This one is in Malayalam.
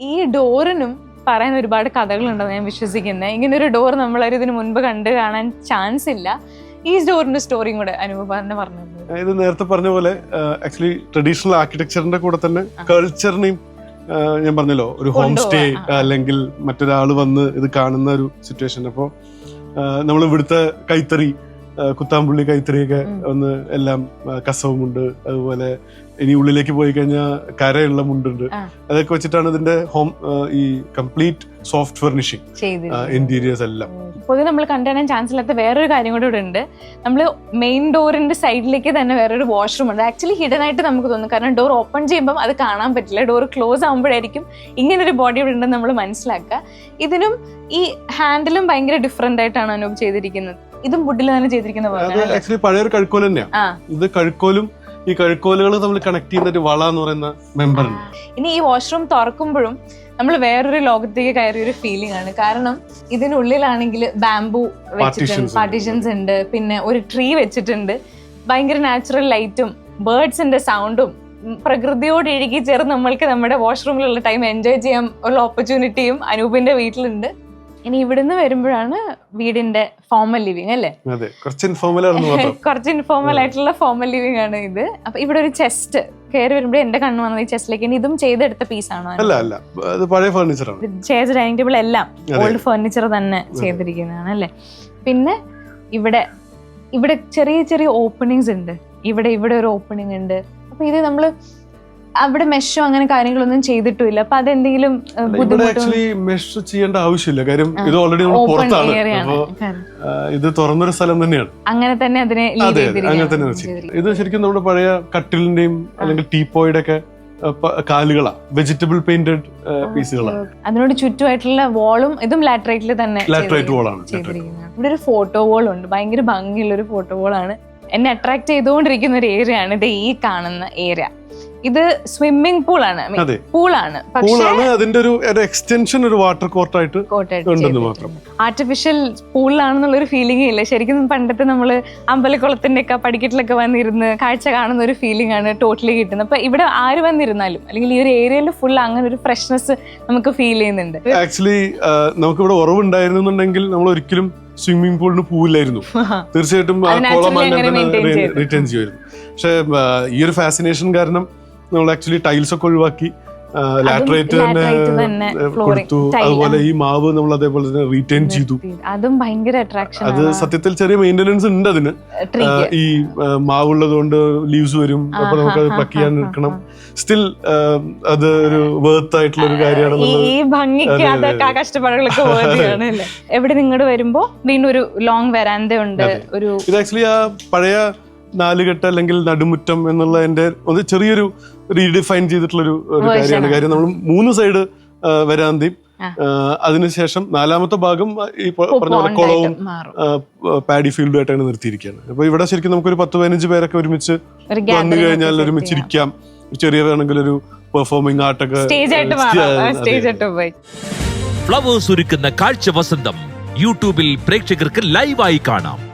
ഈ ഡോറിനും പറയാൻ ഒരുപാട് കഥകളുണ്ടെന്ന് ഞാൻ വിശ്വസിക്കുന്നത് ഇങ്ങനെ ഒരു ഡോർ നമ്മളൊരു ഇതിന് മുൻപ് കണ്ടു കാണാൻ ചാൻസ് ഇല്ല. ഈ ഡോറിന്റെ സ്റ്റോറിയും കൂടെ അനുഭവം പറഞ്ഞു ഇത് നേരത്തെ പറഞ്ഞ പോലെ ആക്ച്വലി ട്രഡീഷണൽ ആർക്കിടെക്ചറിന്റെ കൂടെ തന്നെ കൾച്ചറിനെയും ഞാൻ പറഞ്ഞല്ലോ ഒരു ഹോം സ്റ്റേ. അല്ലെങ്കിൽ മറ്റൊരാൾ വന്ന് ഇത് കാണുന്ന ഒരു സിറ്റുവേഷൻ അപ്പോൾ നമ്മൾ ഇവിടുത്തെ കൈത്തറി കുത്താമ്പുള്ളി കൈത്തറിയൊക്കെ ഒന്ന് എല്ലാം കസവുമുണ്ട്. അതുപോലെ ഇനി ഉള്ളിലേക്ക് പോയി കഴിഞ്ഞാൽ കരയുള്ള മുണ്ടുണ്ട്. അതൊക്കെ വെച്ചിട്ടാണ് ഇതിന്റെ ഹോം ഈ കംപ്ലീറ്റ് സോഫ്റ്റ് ഫർണിഷിംഗ് ഇന്റീരിയേഴ്സ് എല്ലാം. പൊതുവെ നമ്മൾ കണ്ടുകാണാൻ ചാൻസ് ഇല്ലാത്ത വേറൊരു കാര്യം കൂടെ ഇവിടെ ഉണ്ട്. നമ്മൾ മെയിൻ ഡോറിന്റെ സൈഡിലേക്ക് തന്നെ വേറൊരു വാഷ്റൂം ഉണ്ട്. ആക്ച്വലി ഹിഡൻ ആയിട്ട് നമുക്ക് തോന്നും. കാരണം ഡോർ ഓപ്പൺ ചെയ്യുമ്പോൾ അത് കാണാൻ പറ്റില്ല. ഡോർ ക്ലോസ് ആകുമ്പോഴായിരിക്കും ഇങ്ങനെ ഒരു ബോഡി ഇവിടെ ഉണ്ടെന്ന് നമ്മൾ മനസ്സിലാക്കുക. ഇതിനും ഈ ഹാൻഡിലും ഭയങ്കര ഡിഫറെന്റ് ആയിട്ടാണ് അനൂപ് ചെയ്തിരിക്കുന്നത്. ഇതും വുഡിൽ തന്നെ ചെയ്തിരിക്കുന്ന ആക്ച്വലി പഴയൊരു കഴുക്കോൽ തന്നെയാണ് ഇത് കഴുക്കോലും ഈ കഴുക്കോലുകൾ തമ്മിൽ കണക്ട് ചെയ്യുന്ന ഒരു വള എന്ന് പറയുന്ന മെമ്പർ ഇനി ഈ വാഷ്റൂം തുറക്കുമ്പോഴും നമ്മൾ വേറൊരു ലോകത്തേക്ക് കയറിയ ഒരു ഫീലിംഗ് ആണ്. കാരണം ഇതിനുള്ളിലാണെങ്കിൽ ബാംബു വെച്ചിട്ടുണ്ട് പാർട്ടീഷൻസ് ഉണ്ട്. പിന്നെ ഒരു ട്രീ വെച്ചിട്ടുണ്ട്. ഭയങ്കര നാച്ചുറൽ ലൈറ്റും ബേർഡ്സിന്റെ സൗണ്ടും പ്രകൃതിയോട് ഇഴുകി ചേർന്ന് നമ്മൾക്ക് നമ്മുടെ വാഷ്റൂമിലുള്ള ടൈം എൻജോയ് ചെയ്യാൻ ഉള്ള ഓപ്പർച്യൂണിറ്റിയും അനൂപിന്റെ വീട്ടിലുണ്ട്. ഇനി ഇവിടുന്ന് വരുമ്പോഴാണ് വീടിന്റെ ഫോമൽ ലിവിങ് അല്ലേ? കുറച്ച് ഇൻഫോർമൽ കുറച്ച് ഇൻഫോർമൽ ആയിട്ടുള്ള ഫോമൽ ലിവിങ് ആണ് ഇത്. അപ്പൊ ഇവിടെ ഒരു ചെസ്റ്റ് കയറി വരുമ്പോൾ എന്റെ കണ്ണ് വന്നത് ഈ ചെസ്റ്റിലേക്ക് ഇനി ഇതും ചെയ്തെടുത്ത പീസ് അല്ല അല്ല. അത് പഴയ ഫർണിച്ചറാണ് ചെയർസ് ഡൈനിങ് ടേബിൾ എല്ലാം ഓൾഡ് ഫർണിച്ചർ തന്നെ ചെയ്തിരിക്കുന്നതാണ് അല്ലേ? പിന്നെ ഇവിടെ ഇവിടെ ചെറിയ ചെറിയ ഓപ്പണിങ്സ് ഉണ്ട്. ഇവിടെ ഇവിടെ ഒരു ഓപ്പണിംഗ് ഉണ്ട്. അപ്പൊ ഇത് നമ്മൾ അവിടെ മെഷോ അങ്ങനെ കാര്യങ്ങളൊന്നും ചെയ്തിട്ടില്ല അപ്പൊ അതെന്തെങ്കിലും ആക്ച്വലി മെഷ് ചെയ്യേണ്ട ആവശ്യമില്ല. കാര്യം ഇത് ഓൾറെഡി നമ്മൾ പുറത്താണ്. ഇത് തുറന്നൊരു സ്ഥലം തന്നെയാണ്. അങ്ങനെ തന്നെ അതിനെ അതെ അങ്ങനെ തന്നെ ഇത് ശരിക്കും നമ്മുടെ പഴയ കട്ടിലിന്റെയും അല്ലെങ്കിൽ ടീപ്പോയുടെ ഒക്കെ കാലുകളാ. വെജിറ്റബിൾ പെയിന്റഡ് പീസുകളാണ് അതിനോട് ചുറ്റുമായിട്ടുള്ള വോളും ഇതും ലാറ്ററൈറ്റിൽ തന്നെ ലാറ്ററൈറ്റ് വോളാണ് ഇവിടെ ഒരു ഫോട്ടോ വോൾ ഉണ്ട്. ഭയങ്കര ഭംഗിയുള്ള ഒരു ഫോട്ടോ വോൾ ആണ്. എന്നെ അട്രാക്ട് ചെയ്തുകൊണ്ടിരിക്കുന്ന ഒരു ഏരിയ ആണ് ഇത് ഈ കാണുന്ന ഏരിയ ഇത് സ്വിമ്മിംഗ് പൂൾ ആണ്. അതെ. പൂളാണ് പക്ഷേ പൂളാണ് അതിന്റെ ഒരു എക്സ്റ്റൻഷൻ ഒരു വാട്ടർ കോർട്ടായിട്ട് ഉണ്ടെന്ന് മാത്രം. ആർട്ടിഫിഷ്യൽ പൂളിലാണെന്നുള്ള ഒരു ഫീലിംഗ് ഇല്ല. ശരിക്കും പണ്ടത്തെ നമ്മൾ അമ്പലക്കുളത്തിന്റെ ഒക്കെ പടിക്കെട്ടിലൊക്കെ വന്നിരുന്ന് കാഴ്ച കാണുന്ന ഒരു ഫീലിംഗ് ആണ് ടോട്ടലി കിട്ടുന്നത്. അപ്പൊ ഇവിടെ ആര് വന്നിരുന്നാലും അല്ലെങ്കിൽ ഈ ഒരു ഏരിയയിൽ ഫുൾ അങ്ങനെ ഒരു ഫ്രഷ്നെസ് നമുക്ക് ഫീൽ ചെയ്യുന്നുണ്ട്. ആക്ച്വലി നമുക്ക് നമുക്കിവിടെ ഉറവുണ്ടായിരുന്നുണ്ടെങ്കിൽ നമ്മൾ ഒരിക്കലും സ്വിമ്മിംഗ് പൂളിന് പോവില്ലായിരുന്നു. തീർച്ചയായിട്ടും ആ അത് കുളം naturally അങ്ങനെ അങ്ങനെ maintain ചെയ്തു. റിട്ടേൺ ചെയ്യുമായിരുന്നു. പക്ഷെ ഈ ഒരു ഫാസിനേഷൻ കാരണം നമ്മൾ ആക്ച്വലി ടൈൽസ് ഒക്കെ ഒഴിവാക്കി ലാറ്ററേറ്റ് തന്നെ കൊടുത്തു. അതുപോലെ ഈ മാവ് നമ്മൾ അതേപോലെ തന്നെ റീറ്റെയിൻ ചെയ്തു. അതും ഭയങ്കര അട്രാക്ഷൻ അത് സത്യത്തിൽ ചെറിയ മെയിന്റനൻസ് ഉണ്ട് അതിന്. ഈ മാവ് മാവുള്ളത് കൊണ്ട് ലീവ്സ് വരും അപ്പൊ നമുക്ക് അത് പ്ലക്ക് ചെയ്യാൻ നിൽക്കണം. സ്റ്റിൽ അത് ഒരു വേർത്ത് ആയിട്ടുള്ള ഒരു കാര്യമാണ് ഈ ഭംഗിക്ക് അതൊക്കെ കഷ്ടപ്പാടുകളൊക്കെ എവിടെ നിങ്ങോട്ട് വരുമ്പോ വീണ്ടും ഒരു ലോങ് വരാന്ത ഉണ്ട് ഒരു ഇത് ആക്ച്വലി ആ പഴയ നാലുകെട്ട് അല്ലെങ്കിൽ നടുമുറ്റം എന്നുള്ള എന്റെ ഒരു ചെറിയൊരു റീഡിഫൈൻ ചെയ്തിട്ടുള്ള ഒരു കാര്യമാണ്. കാര്യം നമ്മൾ മൂന്ന് സൈഡ് വരാന്തയും. ആ, അതിനുശേഷം നാലാമത്തെ ഭാഗം ഈ പറഞ്ഞ പോലെ കുളവും പാഡി ഫീൽഡും ആയിട്ടാണ് നിർത്തിയിരിക്കുകയാണ്. അപ്പൊ ഇവിടെ ശരിക്കും നമുക്ക് ഒരു പത്ത് പതിനഞ്ച് പേരൊക്കെ ഒരുമിച്ച് ഒരു വന്നു കഴിഞ്ഞാൽ ഒരുമിച്ച് ഇരിക്കാം. ചെറിയ വേണമെങ്കിൽ ഒരു പെർഫോമിംഗ് ആർട്ടൊക്കെ ഫ്ലവേഴ്സ് ഒരുക്കുന്ന കാഴ്ച വസന്തം യൂട്യൂബിൽ പ്രേക്ഷകർക്ക് ലൈവായി കാണാം.